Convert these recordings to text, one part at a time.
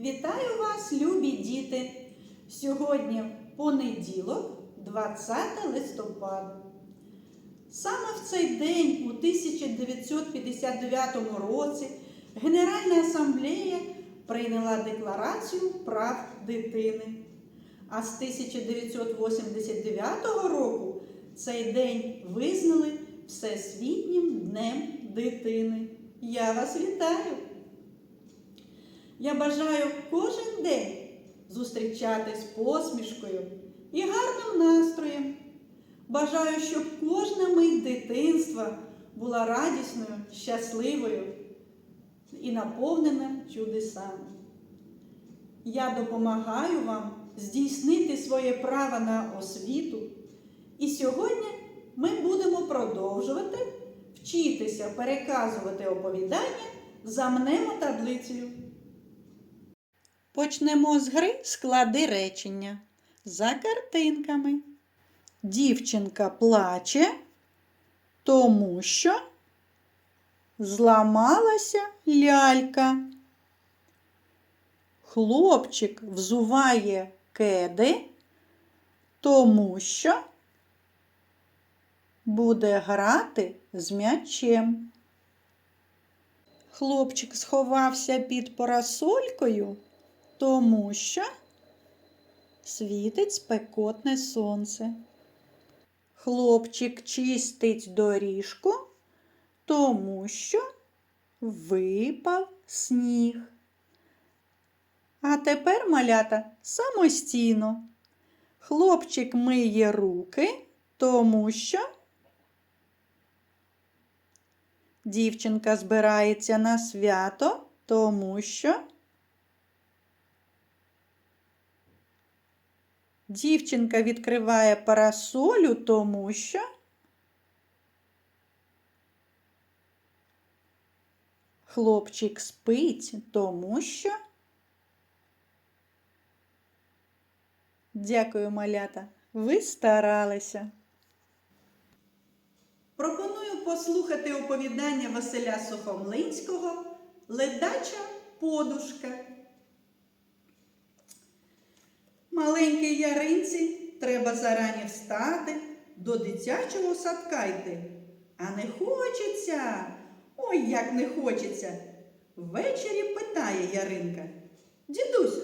Вітаю вас, любі діти! Сьогодні понеділок, 20 листопада. Саме в цей день, у 1959 році, Генеральна асамблея прийняла Декларацію прав дитини. А з 1989 року цей день визнали Всесвітнім днем дитини. Я вас вітаю! Я бажаю кожен день зустрічатись посмішкою і гарним настроєм. Бажаю, щоб кожна мить дитинства була радісною, щасливою і наповнена чудесами. Я допомагаю вам здійснити своє право на освіту. І сьогодні ми будемо продовжувати вчитися переказувати оповідання за мнемотаблицею. Почнемо з гри склади речення за картинками. Дівчинка плаче, тому що зламалася лялька. Хлопчик взуває кеди, тому що буде грати з м'ячем. Хлопчик сховався під парасолькою, тому що світить спекотне сонце. Хлопчик чистить доріжку, тому що випав сніг. А тепер малята самостійно. Хлопчик миє руки, тому що дівчинка збирається на свято, тому що дівчинка відкриває парасолю, тому що хлопчик спить, тому що. Дякую, малята. Ви старалися. Пропоную послухати оповідання Василя Сухомлинського Ледача подушка. Маленькій яринці треба зарані встати, до дитячого садка йти. А не хочеться. Ой, як не хочеться. Ввечері питає Яринка. Дідусю,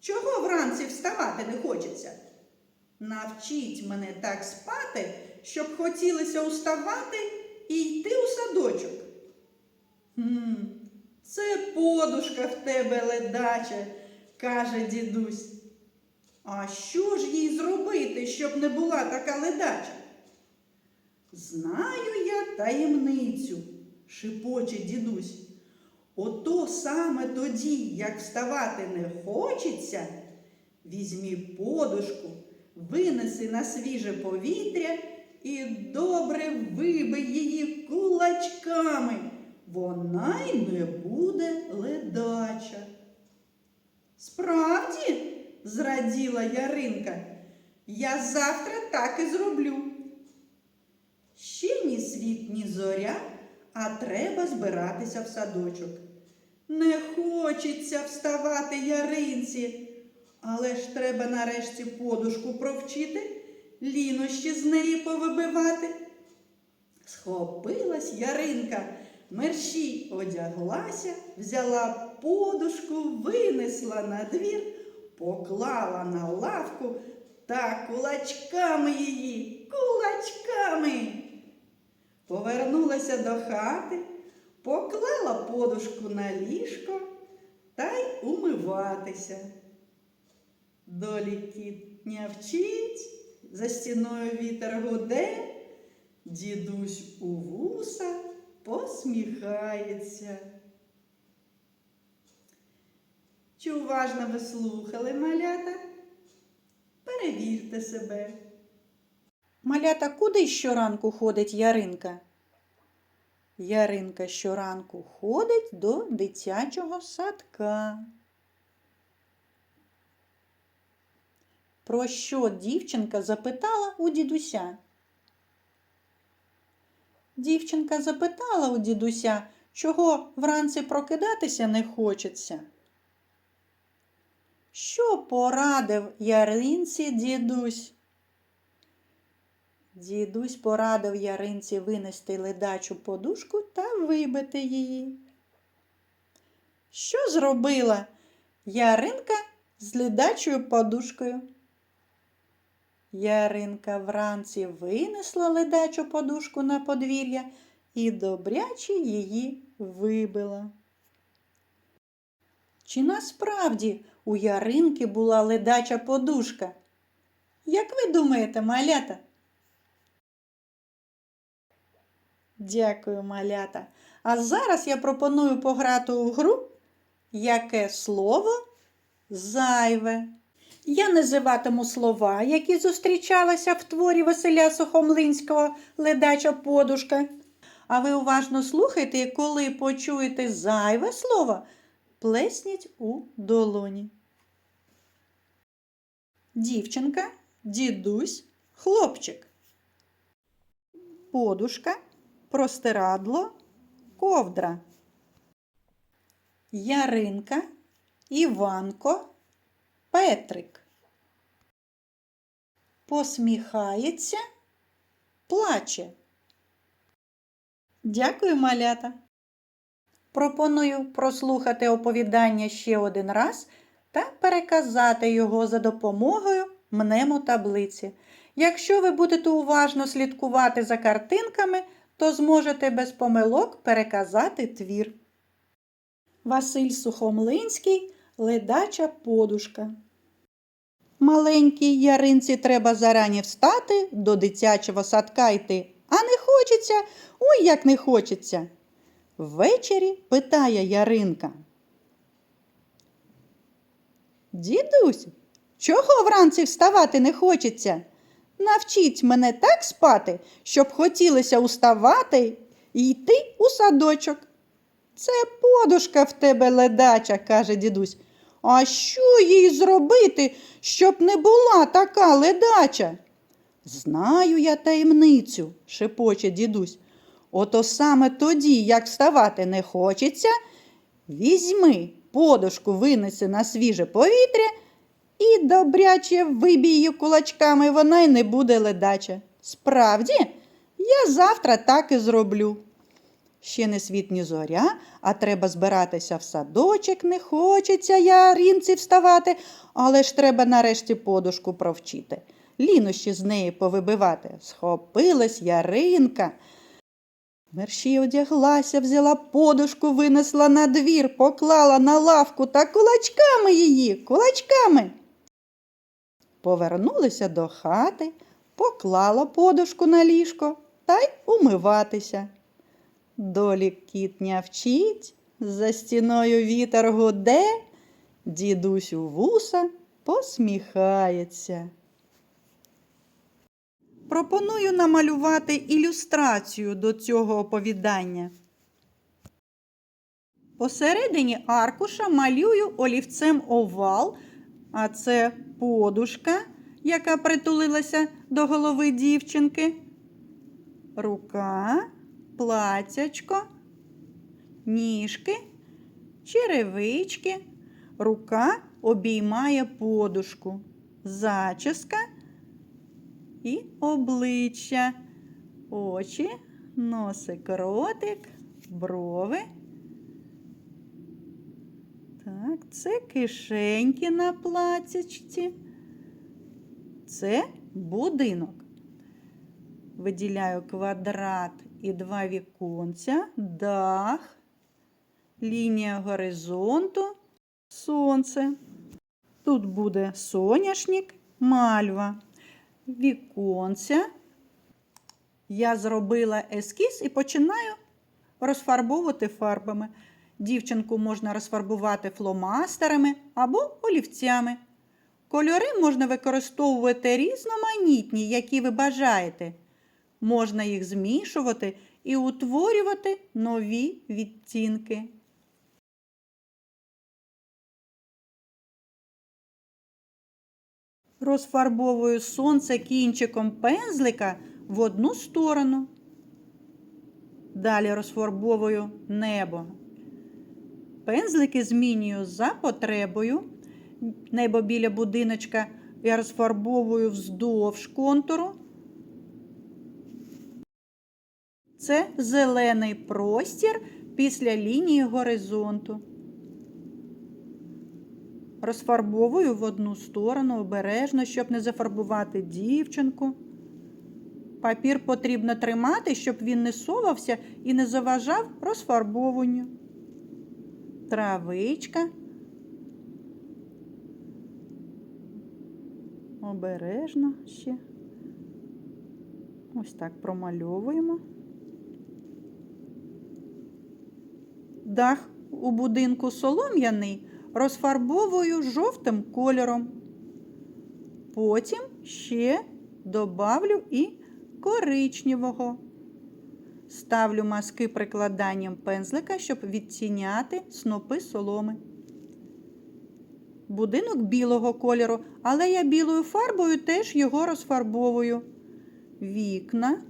чого вранці вставати не хочеться? Навчіть мене так спати, щоб хотілося уставати і йти у садочок. Хм, це подушка в тебе ледача, каже дідусь. А що ж їй зробити, щоб не була така ледача? Знаю я таємницю, шипоче дідусь. Ото саме тоді, як вставати не хочеться, візьмі подушку, винеси на свіже повітря і добре вибий її кулачками. Вона й не буде ледача. Справді, зраділа Яринка, я завтра так і зроблю. Ще ні світ, ні зоря, а треба збиратися в садочок. Не хочеться вставати яринці, але ж треба нарешті подушку провчити, лінощі з неї повибивати. Схопилась яринка, мерщій одяглася, взяла подушку, винесла на двір, поклала на лавку та кулачками її, кулачками. Повернулася до хати, поклала подушку на ліжко та й умиватися. Долі кіт нявчить, за стіною вітер гуде, дідусь у вуса посміхається. Чи уважно ви слухали малята? Перевірте себе. Малята, куди щоранку ходить Яринка? Яринка щоранку ходить до дитячого садка. Про що дівчинка запитала у дідуся? Дівчинка запитала у дідуся, чого вранці прокидатися не хочеться. Що порадив яринці дідусь? Дідусь порадив яринці винести ледачу подушку та вибити її. Що зробила Яринка з ледачою подушкою? Яринка вранці винесла ледачу подушку на подвір'я і добряче її вибила. Чи насправді у Яринки була ледача подушка? Як ви думаєте, малята? Дякую, малята. А зараз я пропоную пограти у гру Яке слово зайве. Я називатиму слова, які зустрічалися в творі Василя Сухомлинського Ледача подушка. А ви уважно слухайте, коли почуєте зайве слово, плесніть у долоні. Дівчинка, дідусь, хлопчик. Подушка, простирадло, ковдра. Яринка, Іванко, Петрик. Посміхається, плаче. Дякую, малята. Пропоную прослухати оповідання ще один раз та переказати його за допомогою мнемотаблиці. Якщо ви будете уважно слідкувати за картинками, то зможете без помилок переказати твір. Василь Сухомлинський Ледача подушка. Маленькій яринці треба зарані встати, до дитячого садка йти. А не хочеться, ой, як не хочеться. Ввечері питає Яринка. Дідусь, чого вранці вставати не хочеться? Навчіть мене так спати, щоб хотілося уставати і йти у садочок. Це подушка в тебе ледача, каже дідусь. А що їй зробити, щоб не була така ледача? Знаю я таємницю, шепоче дідусь. Ото саме тоді, як вставати не хочеться, візьми подушку, винеси на свіже повітря і добряче вибій її кулачками, вона й не буде ледача. Справді, я завтра так і зроблю. Ще не світ, ні зоря, а треба збиратися в садочок, не хочеться яринці вставати, але ж треба нарешті подушку провчити. Лінощі з неї повибивати. Схопилась яринка. Мерщій одяглася, взяла подушку, винесла на двір, поклала на лавку та кулачками її, кулачками. Повернулися до хати, поклала подушку на ліжко та й умиватися. Долі кіт нявчить, за стіною вітер гуде, дідусь у вуса посміхається. Пропоную намалювати ілюстрацію до цього оповідання. Посередині аркуша малюю олівцем овал, а це подушка, яка притулилася до голови дівчинки. Рука платячко, ніжки, черевички, рука обіймає подушку, зачіска і обличчя, очі, носик, ротик, брови. Так, це кишеньки на платячці. Це будинок. Виділяю квадрат і два віконця, дах, лінія горизонту, сонце. Тут буде соняшник, мальва, віконця. Я зробила ескіз і починаю розфарбовувати фарбами. Дівчинку можна розфарбувати фломастерами або олівцями. Кольори можна використовувати різноманітні, які ви бажаєте. Можна їх змішувати і утворювати нові відтінки. Розфарбовую сонце кінчиком пензлика в одну сторону. Далі розфарбовую небо. Пензлики змінюю за потребою. небо біля будиночка я розфарбовую вздовж контуру. Це зелений простір після лінії горизонту. Розфарбовую в одну сторону обережно, щоб не зафарбувати дівчинку. Папір потрібно тримати, щоб він не совався і не заважав розфарбовуванню. Травичка. Обережно ще. Ось так промальовуємо. Дах у будинку солом'яний розфарбовую жовтим кольором. Потім ще добавлю і коричневого. Ставлю маски прикладанням пензлика, щоб відтіняти снопи соломи. Будинок білого кольору, але я білою фарбою теж його розфарбовую. Вікна.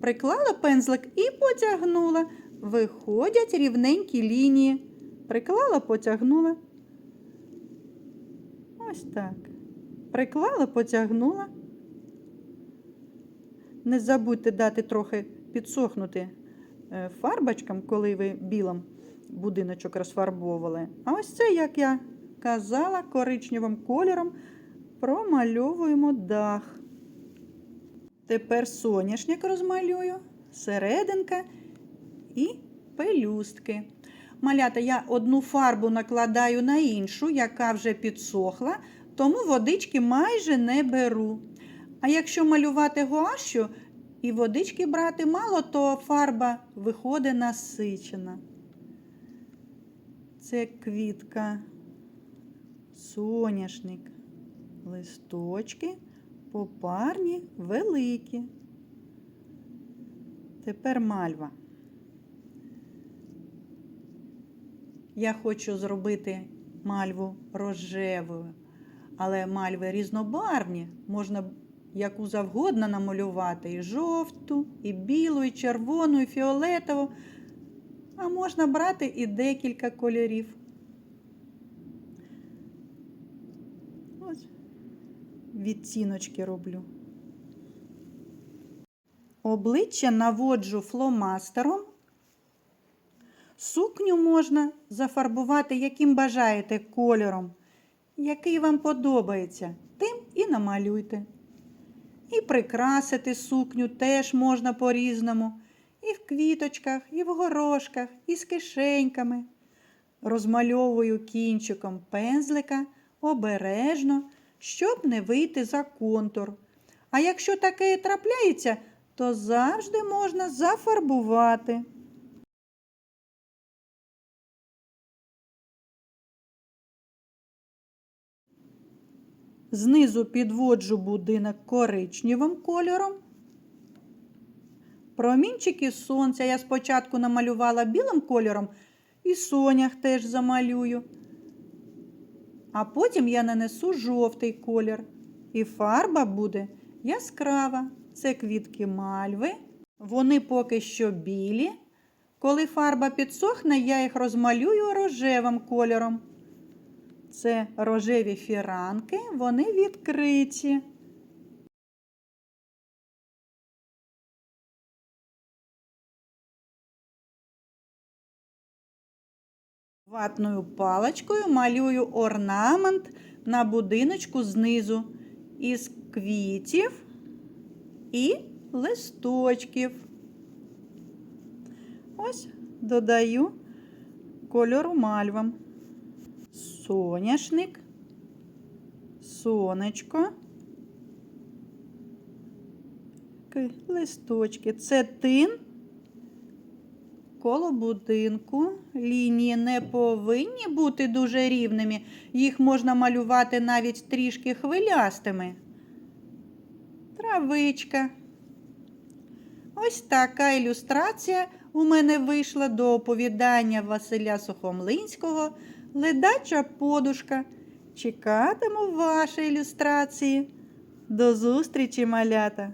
Приклала пензлик і потягнула. Виходять рівненькі лінії. Приклала, потягнула. Ось так. Приклала, потягнула. Не забудьте дати трохи підсохнути е, фарбочкам, коли ви білим будиночок розфарбовували. А ось це, як я казала, коричневим кольором промальовуємо дах. Тепер соняшник розмалюю, серединка і пелюстки. Малята, я одну фарбу накладаю на іншу, яка вже підсохла, тому водички майже не беру. А якщо малювати гуашю і водички брати мало, то фарба виходить насичена. Це квітка, соняшник, листочки, попарні, великі. Тепер мальва. Я хочу зробити мальву рожевою, але мальви різнобарвні, можна яку завгодно намалювати і жовту, і білу, і червону, і фіолетову. А можна брати і декілька кольорів. Ось відтіночки роблю. Обличчя наводжу фломастером. Сукню можна зафарбувати, яким бажаєте кольором, який вам подобається, тим і намалюйте. І прикрасити сукню теж можна по-різному. І в квіточках, і в горошках, і з кишеньками. Розмальовую кінчиком пензлика обережно, щоб не вийти за контур. А якщо таке трапляється, то завжди можна зафарбувати. Знизу підводжу будинок коричневим кольором. Промінчики сонця я спочатку намалювала білим кольором і сонях теж замалюю. А потім я нанесу жовтий колір. І фарба буде яскрава. Це квітки мальви. Вони поки що білі. Коли фарба підсохне, я їх розмалюю рожевим кольором. Це рожеві фіранки, вони відкриті. Ватною паличкою малюю орнамент на будиночку знизу із квітів і листочків. Ось додаю кольору мальвам соняшник, сонечко, листочки. Це тин коло будинку. Лінії не повинні бути дуже рівними. Їх можна малювати навіть трішки хвилястими. Травичка. Ось така ілюстрація у мене вийшла до оповідання Василя Сухомлинського ледача подушка. Чекатиму ваші ілюстрації. До зустрічі, малята!